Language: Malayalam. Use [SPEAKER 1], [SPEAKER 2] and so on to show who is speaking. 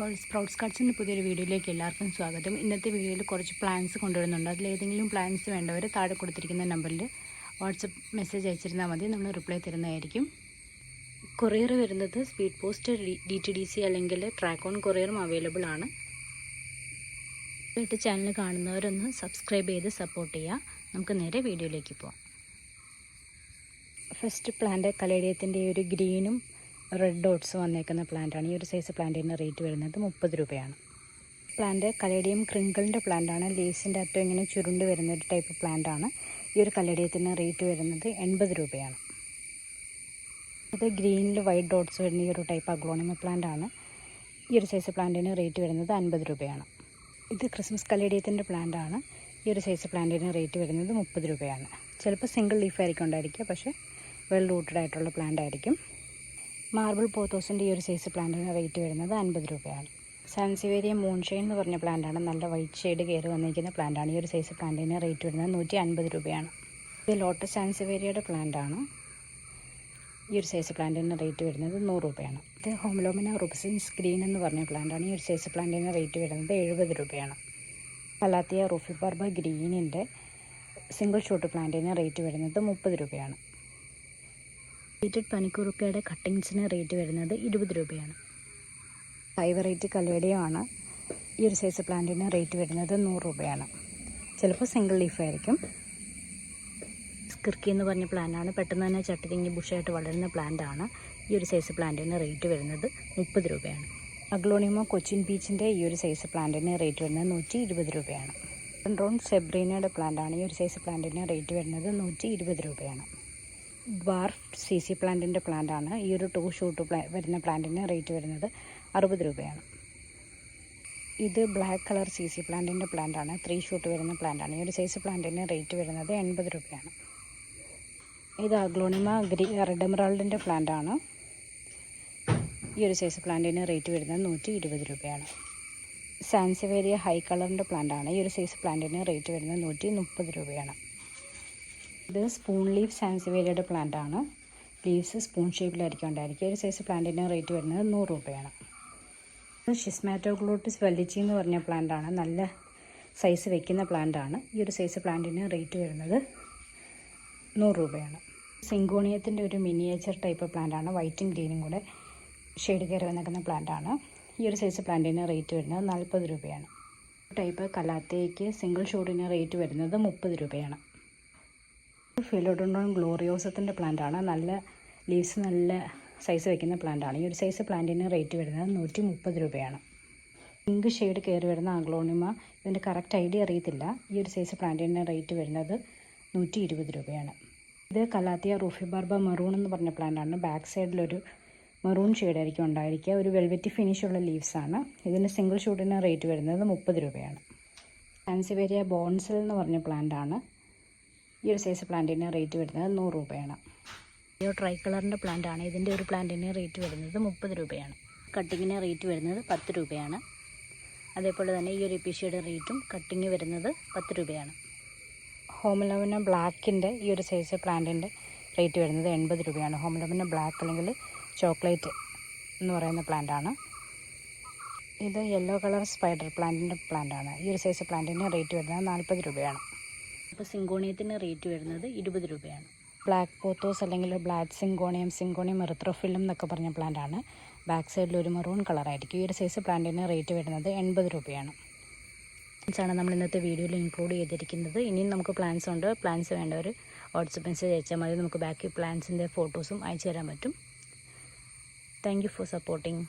[SPEAKER 1] സ്പ്രൗട്ട്സ് കാർഡ്സിന്റെ പുതിയൊരു വീഡിയോയിലേക്ക് എല്ലാവർക്കും സ്വാഗതം. ഇന്നത്തെ വീഡിയോയിൽ കുറച്ച് പ്ലാൻസ് കൊണ്ടുവരുന്നുണ്ട്. അതിലേതെങ്കിലും പ്ലാൻസ് വേണ്ടവർ താഴെ കൊടുത്തിരിക്കുന്ന നമ്പറിൽ വാട്സപ്പ് മെസ്സേജ് അയച്ചിരുന്നാൽ മതി. നമ്മൾ റിപ്ലൈ തരുന്നതായിരിക്കും. കൊറിയർ വരുന്നത് speed post D T D C അല്ലെങ്കിൽ ട്രാക്ക് ഓൺ കൊറിയറും അവൈലബിൾ ആണ് ആയിട്ട് ചാനൽ കാണുന്നവരൊന്ന് സബ്സ്ക്രൈബ് ചെയ്ത് സപ്പോർട്ട് ചെയ്യുക നമുക്ക് നേരെ വീഡിയോയിലേക്ക് പോവാം. ഫസ്റ്റ് പ്ലാന്റ് കലേഡിയത്തിന്റെ ഒരു ഗ്രീനും റെഡ് ഡോട്ട്സ് വന്നേക്കുന്ന പ്ലാന്റാണ് ഈ ഒരു സൈസ് പ്ലാന്റിന്റെ റേറ്റ് വരുന്നത് മുപ്പത് രൂപയാണ്. പ്ലാന്റ് കലേഡിയം ക്രിങ്കിളിന്റെ പ്ലാന്റാണ് ലീവ്സിന്റെ അറ്റം ഇങ്ങനെ ചുരുണ്ട് വരുന്ന ഒരു ടൈപ്പ് പ്ലാന്റാണ് ഈ ഒരു കലേഡിയത്തിന് റേറ്റ് വരുന്നത് എൺപത് രൂപയാണ്. ഇത് ഗ്രീനിൽ വൈറ്റ് ഡോട്ട്സ് വരുന്ന ഈ ഒരു ടൈപ്പ് അഗ്ലോണിമ പ്ലാന്റാണ് ഈ ഒരു സൈസ് പ്ലാന്റിന് റേറ്റ് വരുന്നത് അൻപത് രൂപയാണ്. ഇത് ക്രിസ്മസ് കലേഡിയത്തിന്റെ പ്ലാന്റാണ് ഈ ഒരു സൈസ് പ്ലാന്റിന് റേറ്റ് വരുന്നത് മുപ്പത് രൂപയാണ്. ചിലപ്പോൾ സിംഗിൾ ലീഫായിരിക്കും ഉണ്ടായിരിക്കുക പക്ഷേ വെൽ റൂട്ടഡ് ആയിട്ടുള്ള പ്ലാന്റ് ആയിരിക്കും. മാർബിൾ പോത്തോസിന്റെ ഈ ഒരു സൈസ് പ്ലാന്റിന് റേറ്റ് വരുന്നത് അൻപത് രൂപയാണ്. സാൻസിവേരിയ മൂൺഷൈൻ എന്ന് പറഞ്ഞ പ്ലാന്റാണ് നല്ല വൈറ്റ് ഷെയ്ഡ് കയറി വന്നിരിക്കുന്ന പ്ലാന്റാണ് ഈ ഒരു സൈസ് പ്ലാന്റിന് റേറ്റ് വരുന്നത് നൂറ്റി അൻപത് രൂപയാണ്. ഇത് ലോട്ടസ് സാൻസിവേരിയയുടെ പ്ലാന്റാണ് ഈ ഒരു സൈസ് പ്ലാന്റിന് റേറ്റ് വരുന്നത് നൂറ് രൂപയാണ്. ഇത് ഹോംലോമിന റുബസിൻസ് സ്ക്രീൻ എന്ന് പറഞ്ഞ പ്ലാന്റാണ് ഈ ഒരു സൈസ് പ്ലാന്റിന് റേറ്റ് വരുന്നത് എഴുപത് രൂപയാണ്. പലാത്തിയ റുഫിബർബ ഗ്രീനിന്റെ സിംഗിൾ ഷൂട്ട് പ്ലാന്റിന് റേറ്റ് വരുന്നത് മുപ്പത് രൂപയാണ്. ഹീറ്റഡ് പനിക്കുറുക്കയുടെ കട്ടിങ്സിന് റേറ്റ് വരുന്നത് ഇരുപത് രൂപയാണ്. ഹൈ വെറൈറ്റി കല്ലേടിയാണ് ഈ ഒരു സൈസ് പ്ലാന്റിന് റേറ്റ് വരുന്നത് നൂറ് രൂപയാണ്. ചിലപ്പോൾ സിംഗിൾ ലീഫായിരിക്കും സ്കിർക്കി എന്ന് പറഞ്ഞ പ്ലാന്റാണ് പെട്ടെന്ന് തന്നെ ചട്ടിതിങ്ങി ബുഷായിട്ട് വളരുന്ന പ്ലാന്റാണ് ഈ ഒരു സൈസ് പ്ലാന്റിന് റേറ്റ് വരുന്നത് മുപ്പത് രൂപയാണ്. അഗ്ലോണിമോ കൊച്ചിൻ ബീച്ചിന്റെ ഈ ഒരു സൈസ് പ്ലാന്റിന് റേറ്റ് വരുന്നത് നൂറ്റി ഇരുപത് രൂപയാണ്. റോൺ സെബ്രീനയുടെ പ്ലാന്റാണ് ഈ ഒരു സൈസ് പ്ലാന്റിന് റേറ്റ് വരുന്നത് നൂറ്റി ഇരുപത് രൂപയാണ്. ഡ്വാർഫ് സി സി പ്ലാന്റിന്റെ പ്ലാന്റാണ്. ഈ ഒരു ടു ഷൂട്ട് പ്ലാ വരുന്ന പ്ലാന്റിന് റേറ്റ് വരുന്നത് അറുപത് രൂപയാണ്. ഇത് ബ്ലാക്ക് കളർ സി സി പ്ലാന്റിന്റെ പ്ലാന്റാണ്. ത്രീ ഷൂട്ട് വരുന്ന പ്ലാന്റാണ്. ഈ ഒരു സൈസ് പ്ലാന്റിന് റേറ്റ് വരുന്നത് എൺപത് രൂപയാണ്. ഇത് അഗ്ലോണിമ ഗ്രീ റെഡ് എമറാൾഡിന്റെ പ്ലാന്റാണ്. ഈ ഒരു സൈസ് പ്ലാന്റിന് റേറ്റ് വരുന്നത് നൂറ്റി ഇരുപത് രൂപയാണ്. സാൻസിവേരിയ ഹൈ കളറിന്റെ പ്ലാന്റാണ്. ഈ ഒരു സൈസ് പ്ലാന്റിന് റേറ്റ് വരുന്നത് നൂറ്റി മുപ്പത് രൂപയാണ്. ഇത് സ്പൂൺ ലീഫ് സാൻസിവേലിയുടെ പ്ലാന്റ് ആണ്. ലീവ്സ് സ്പൂൺ ഷേപ്പിലായിരിക്കും ഉണ്ടായിരിക്കും ഒരു സൈസ് പ്ലാന്റിന്റെ റേറ്റ് വരുന്നത് നൂറ് രൂപയാണ്. ഇത് ഷിസ്മാറ്റോഗ്ലോട്ടിസ് വലിച്ചി എന്ന് പറഞ്ഞ പ്ലാന്റ് ആണ്. നല്ല സൈസ് വെക്കുന്ന പ്ലാന്റ് ആണ്. ഈ ഒരു സൈസ് പ്ലാന്റിന് റേറ്റ് വരുന്നത് നൂറ് രൂപയാണ്. സിങ്കോണിയത്തിന്റെ ഒരു മിനിയേച്ചർ ടൈപ്പ് പ്ലാന്റ് ആണ്. വൈറ്റും ഗ്രീനും കൂടെ ഷെയ്ഡ് കയറി വന്നിരിക്കുന്ന പ്ലാന്റ് ആണ്. ഈ ഒരു സൈസ് പ്ലാന്റിന് റേറ്റ് വരുന്നത് നാൽപ്പത് രൂപയാണ്. ടൈപ്പ് കലാത്തേക്ക് സിംഗിൾ ഷോട്ടിന് റേറ്റ് വരുന്നത് മുപ്പത് രൂപയാണ്. ഫിലോഡോണ്ടോൺ ഗ്ലോറിയോസത്തിന്റെ ആണ് നല്ല ലീവ്സ് നല്ല സൈസ് വയ്ക്കുന്ന പ്ലാന്റാണ്. ഈ ഒരു സൈസ് പ്ലാന്റിന് റേറ്റ് വരുന്നത് നൂറ്റി മുപ്പത് രൂപയാണ്. പിങ്ക് ഷെയ്ഡ് കയറി വരുന്ന ആഗ്ലോണിമ ഇതിന്റെ കറക്റ്റ് ഐഡിയ അറിയത്തില്ല. ഈ ഒരു സൈസ് പ്ലാന്റിന് റേറ്റ് വരുന്നത് നൂറ്റി ഇരുപത് രൂപയാണ്. ഇത് കലാത്തിയ റൂഫി ബാർബ മെറൂൺ എന്ന് പറഞ്ഞ പ്ലാന്റാണ്. ബാക്ക് സൈഡിലൊരു മെറൂൺ ഷെയ്ഡായിരിക്കും ഉണ്ടായിരിക്കുക. ഒരു വെൽവെറ്റി ഫിനിഷുള്ള ലീവ്സാണ് ഇതിന്റെ സിംഗിൾ ഷൂട്ടിന് റേറ്റ് വരുന്നത് മുപ്പത് രൂപയാണ്. ഫാൻസിവേരിയ ബോൺസൽ എന്ന് പറഞ്ഞ പ്ലാന്റാണ്. ഈ ഒരു സൈസ് പ്ലാന്റിന് റേറ്റ് വരുന്നത് നൂറ് രൂപയാണ്. ഈ ട്രൈ കളറിന്റെ പ്ലാന്റാണ് ഇതിന്റെ ഒരു പ്ലാന്റിന് റേറ്റ് വരുന്നത് മുപ്പത് രൂപയാണ്. കട്ടിങ്ങിന് റേറ്റ് വരുന്നത് പത്ത് രൂപയാണ്. അതേപോലെ തന്നെ ഈ ഒരു പിഷിയുടെ റേറ്റും കട്ടിങ് വരുന്നത് പത്ത് രൂപയാണ്. ഹോമലോമിന ബ്ലാക്കിന്റെ ഈ ഒരു സൈസ് പ്ലാന്റിന്റെ റേറ്റ് വരുന്നത് എൺപത് രൂപയാണ്. ഹോമലോമിന ബ്ലാക്ക് അല്ലെങ്കിൽ ചോക്ലേറ്റ് എന്ന് പറയുന്ന പ്ലാന്റാണ് ഇത് യെല്ലോ കളർ സ്പൈഡർ പ്ലാന്റിന്റെ പ്ലാന്റാണ് ഈ ഒരു സൈസ് പ്ലാന്റിന് റേറ്റ് വരുന്നത് നാൽപ്പത് രൂപയാണ്. അപ്പോൾ സിങ്കോണിയത്തിന് റേറ്റ് വരുന്നത് ഇരുപത് രൂപയാണ്. ബ്ലാക്ക് പോത്തോസ് അല്ലെങ്കിൽ ബ്ലാക്ക് സിങ്കോണിയം സിങ്കോണിയം എറിത്രോഫിലും എന്നൊക്കെ പറഞ്ഞ ആണ്. ബാക്ക് സൈഡിൽ ഒരു മെറൂൺ കളറായിരിക്കും ഈ ഒരു സൈസ് പ്ലാന്റിന് റേറ്റ് വരുന്നത് എൺപത് രൂപയാണ്. ആണ് നമ്മൾ ഇന്നത്തെ വീഡിയോയിൽ ഇൻക്ലൂഡ് ചെയ്തിരിക്കുന്നത്. ഇനിയും നമുക്ക് പ്ലാൻസ് ഉണ്ട്. പ്ലാൻസ് വേണ്ടവർ വാട്സപ്പ് മെസ്സേജ് അയച്ചാൽ മതി. നമുക്ക് ബാക്കി പ്ലാൻസിന്റെ ഫോട്ടോസും അയച്ചു തരാൻ പറ്റും. Thank for supporting